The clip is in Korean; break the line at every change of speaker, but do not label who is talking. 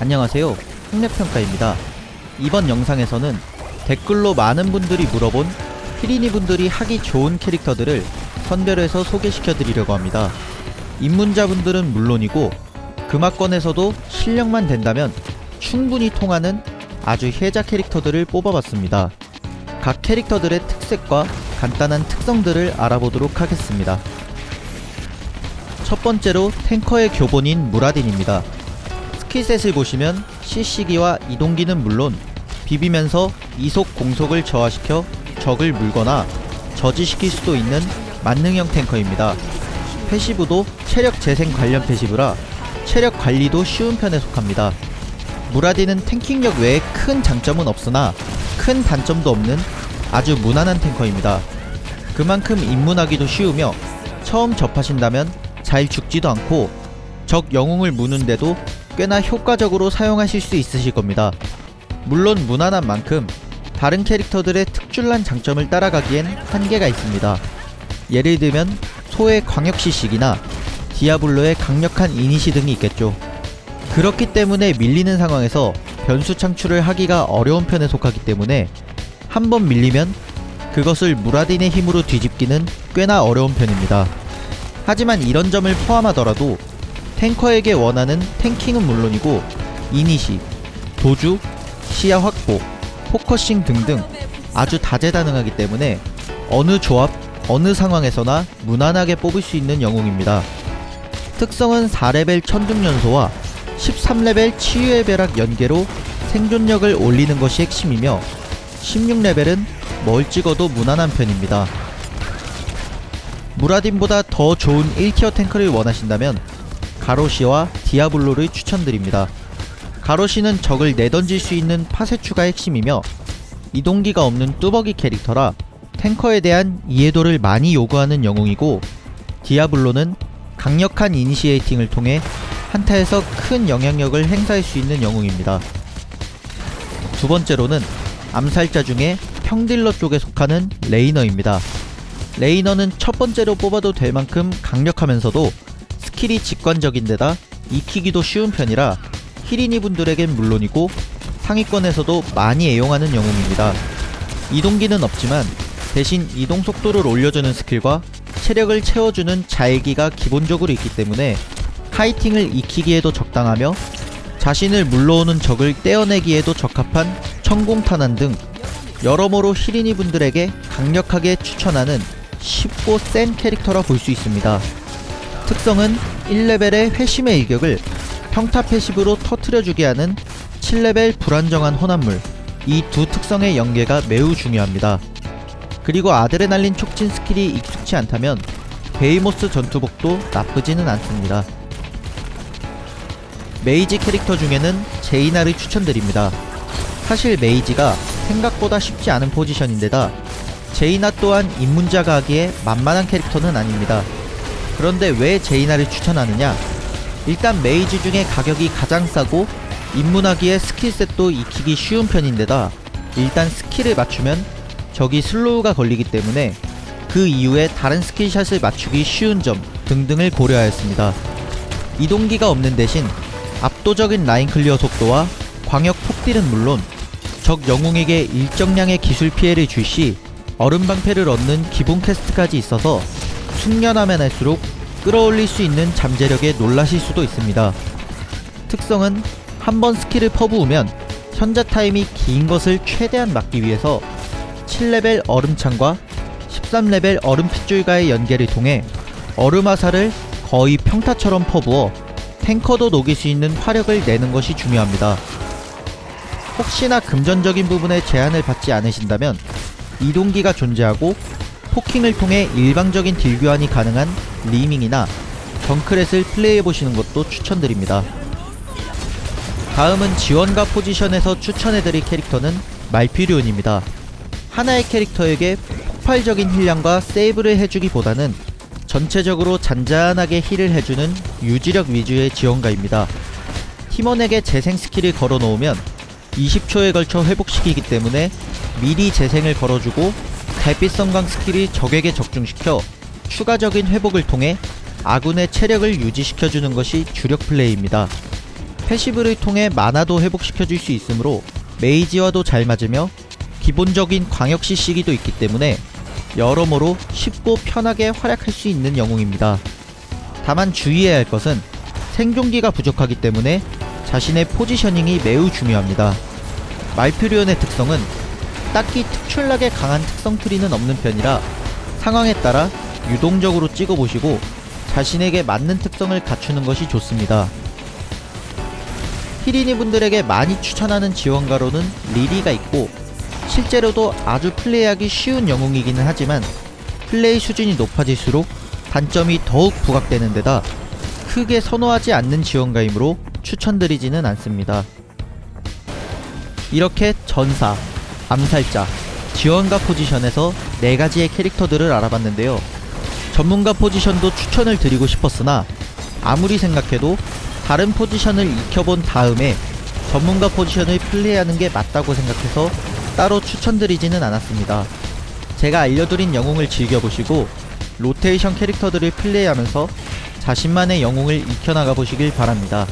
안녕하세요. 흥래평가입니다. 이번 영상에서는 댓글로 많은 분들이 물어본 피리니 분들이 하기 좋은 캐릭터들을 선별해서 소개시켜 드리려고 합니다. 입문자분들은 물론이고 금화권에서도 실력만 된다면 충분히 통하는 아주 혜자 캐릭터들을 뽑아봤습니다. 각 캐릭터들의 특색과 간단한 특성들을 알아보도록 하겠습니다. 첫 번째로 탱커의 교본인 무라딘입니다. 스킬셋을 보시면 CC기와 이동기는 물론 비비면서 이속 공속을 저하시켜 적을 물거나 저지시킬 수도 있는 만능형 탱커입니다. 패시브도 체력 재생 관련 패시브라 체력 관리도 쉬운 편에 속합니다. 무라딘은 탱킹력 외에 큰 장점은 없으나 큰 단점도 없는 아주 무난한 탱커입니다. 그만큼 입문하기도 쉬우며 처음 접하신다면 잘 죽지도 않고 적 영웅을 무는데도 꽤나 효과적으로 사용하실 수 있으실 겁니다. 물론 무난한 만큼 다른 캐릭터들의 특출난 장점을 따라가기엔 한계가 있습니다. 예를 들면 소의 광역시식이나 디아블로의 강력한 이니시 등이 있겠죠. 그렇기 때문에 밀리는 상황에서 변수 창출을 하기가 어려운 편에 속하기 때문에 한 번 밀리면 그것을 무라딘의 힘으로 뒤집기는 꽤나 어려운 편입니다. 하지만 이런 점을 포함하더라도 탱커에게 원하는 탱킹은 물론이고 이니시, 도주, 시야 확보, 포커싱 등등 아주 다재다능하기 때문에 어느 조합, 어느 상황에서나 무난하게 뽑을 수 있는 영웅입니다. 특성은 4레벨 천둥연소와 13레벨 치유의 벼락 연계로 생존력을 올리는 것이 핵심이며 16레벨은 뭘 찍어도 무난한 편입니다. 무라딘보다 더 좋은 1티어 탱크를 원하신다면 가로시와 디아블로를 추천드립니다. 가로시는 적을 내던질 수 있는 파세추가 핵심이며 이동기가 없는 뚜벅이 캐릭터라 탱커에 대한 이해도를 많이 요구하는 영웅이고 디아블로는 강력한 이니시에이팅을 통해 한타에서 큰 영향력을 행사할 수 있는 영웅입니다. 두 번째로는 암살자 중에 평딜러 쪽에 속하는 레이너입니다. 레이너는 첫 번째로 뽑아도 될 만큼 강력하면서도 스킬이 직관적인 데다 익히기도 쉬운 편이라 히리니 분들에겐 물론이고 상위권에서도 많이 애용하는 영웅입니다. 이동기는 없지만 대신 이동 속도를 올려주는 스킬과 체력을 채워주는 자일기가 기본적으로 있기 때문에 카이팅을 익히기에도 적당하며 자신을 물러오는 적을 떼어내기에도 적합한 천공탄환 등 여러모로 히리니 분들에게 강력하게 추천하는 쉽고 센 캐릭터라 볼 수 있습니다. 특성은 1레벨의 회심의 일격을 평타 패시브로 터트려주게 하는 7레벨 불안정한 혼합물 이 두 특성의 연계가 매우 중요합니다. 그리고 아드레날린 촉진 스킬이 익숙치 않다면 베이모스 전투복도 나쁘지는 않습니다. 메이지 캐릭터 중에는 제이나를 추천드립니다. 사실 메이지가 생각보다 쉽지 않은 포지션인데다 제이나 또한 입문자가 하기에 만만한 캐릭터는 아닙니다. 그런데 왜 제이나를 추천하느냐? 일단 메이지 중에 가격이 가장 싸고 입문하기에 스킬셋도 익히기 쉬운 편인데다 일단 스킬을 맞추면 적이 슬로우가 걸리기 때문에 그 이후에 다른 스킬샷을 맞추기 쉬운 점 등등을 고려하였습니다. 이동기가 없는 대신 압도적인 라인 클리어 속도와 광역 폭딜은 물론 적 영웅에게 일정량의 기술 피해를 줄 시 얼음 방패를 얻는 기본 퀘스트까지 있어서 숙련하면 할수록 끌어올릴 수 있는 잠재력에 놀라실 수도 있습니다. 특성은 한 번 스킬을 퍼부으면 현자 타임이 긴 것을 최대한 막기 위해서 7레벨 얼음창과 13레벨 얼음 핏줄과의 연계를 통해 얼음 화살을 거의 평타처럼 퍼부어 탱커도 녹일 수 있는 화력을 내는 것이 중요합니다. 혹시나 금전적인 부분에 제한을 받지 않으신다면 이동기가 존재하고 포킹을 통해 일방적인 딜 교환이 가능한 리밍이나 정크렛을 플레이해보시는 것도 추천드립니다. 다음은 지원과 포지션에서 추천해드릴 캐릭터는 말피리온입니다. 하나의 캐릭터에게 폭발적인 힐량과 세이브를 해주기보다는 전체적으로 잔잔하게 힐을 해주는 유지력 위주의 지원가입니다. 팀원에게 재생 스킬을 걸어 놓으면 20초에 걸쳐 회복시키기 때문에 미리 재생을 걸어주고 달빛 성광 스킬이 적에게 적중시켜 추가적인 회복을 통해 아군의 체력을 유지시켜주는 것이 주력 플레이입니다. 패시브를 통해 마나도 회복시켜줄 수 있으므로 메이지와도 잘 맞으며 기본적인 광역 CC기도 있기 때문에 여러모로 쉽고 편하게 활약할 수 있는 영웅입니다. 다만 주의해야 할 것은 생존기가 부족하기 때문에 자신의 포지셔닝이 매우 중요합니다. 말퓨리온의 특성은 딱히 특출나게 강한 특성 트리는 없는 편이라 상황에 따라 유동적으로 찍어보시고 자신에게 맞는 특성을 갖추는 것이 좋습니다. 히리니 분들에게 많이 추천하는 지원가로는 리리가 있고 실제로도 아주 플레이하기 쉬운 영웅이기는 하지만 플레이 수준이 높아질수록 단점이 더욱 부각되는 데다 크게 선호하지 않는 지원가이므로 추천드리지는 않습니다. 이렇게 전사, 암살자, 지원가 포지션에서 4가지의 캐릭터들을 알아봤는데요. 전문가 포지션도 추천을 드리고 싶었으나 아무리 생각해도 다른 포지션을 익혀본 다음에 전문가 포지션을 플레이하는 게 맞다고 생각해서 따로 추천드리지는 않았습니다. 제가 알려드린 영웅을 즐겨보시고 로테이션 캐릭터들을 플레이하면서 자신만의 영웅을 익혀나가 보시길 바랍니다.